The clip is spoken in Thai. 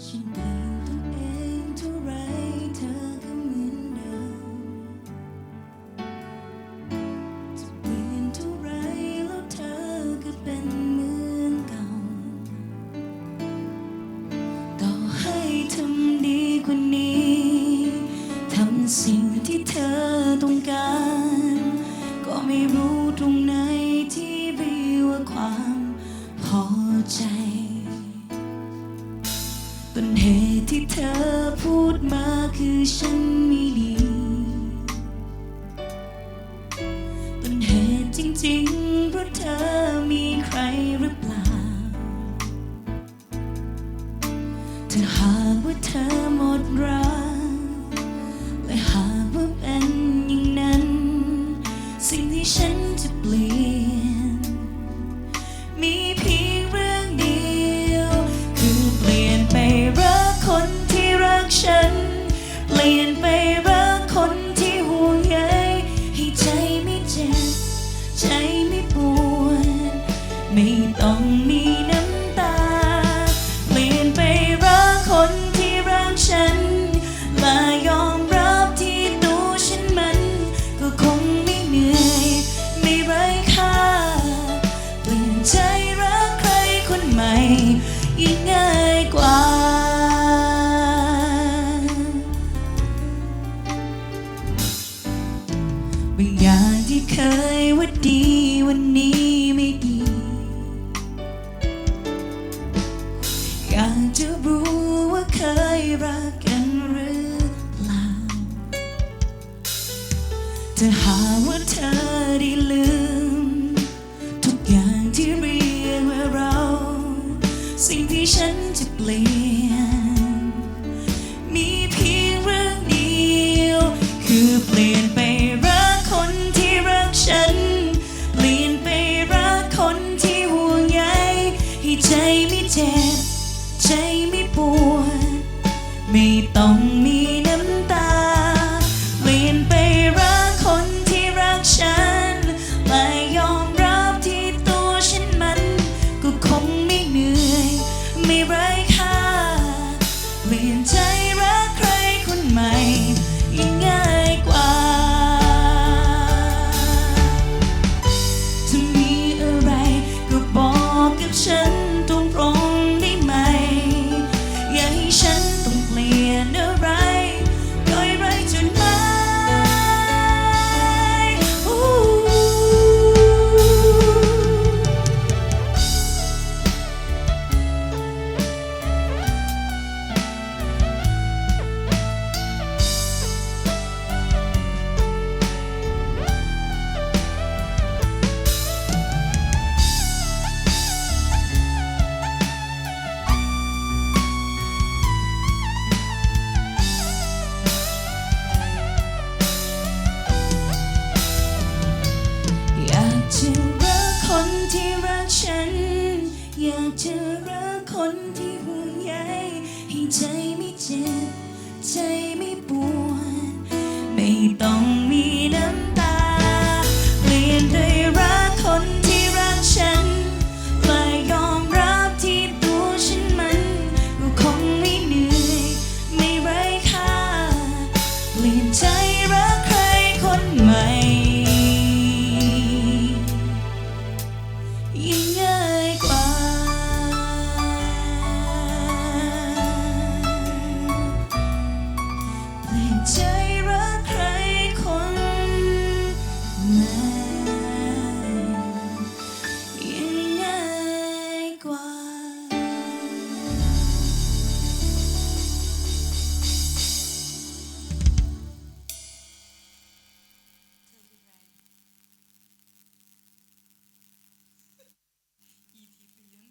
心底 to hug with her. ยว่าดีวันนี้ไม่ดี อยากจะรู้ว่าเคยรักกันหรือเปล่าจะหาว่าเธอได้ลืม ทุกอย่างที่เรียกว่าเรา สิ่งที่ฉันจะเปลี่ยน จ็บ ใจไม่ปวด ไม่ต้องมีน้ำตาเปลี่ยนไปรักคนที่รักฉันไม่ยอมรับที่ตัวฉันมัน ก็คงไม่เหนื่อย ไม่ไร้ค่าเปลี่ยนใจาจะรักคนที่ห่วงใยให้ใจไม่เจ็บ ใจไม่ปวด ไม่ต้องมีน้ำ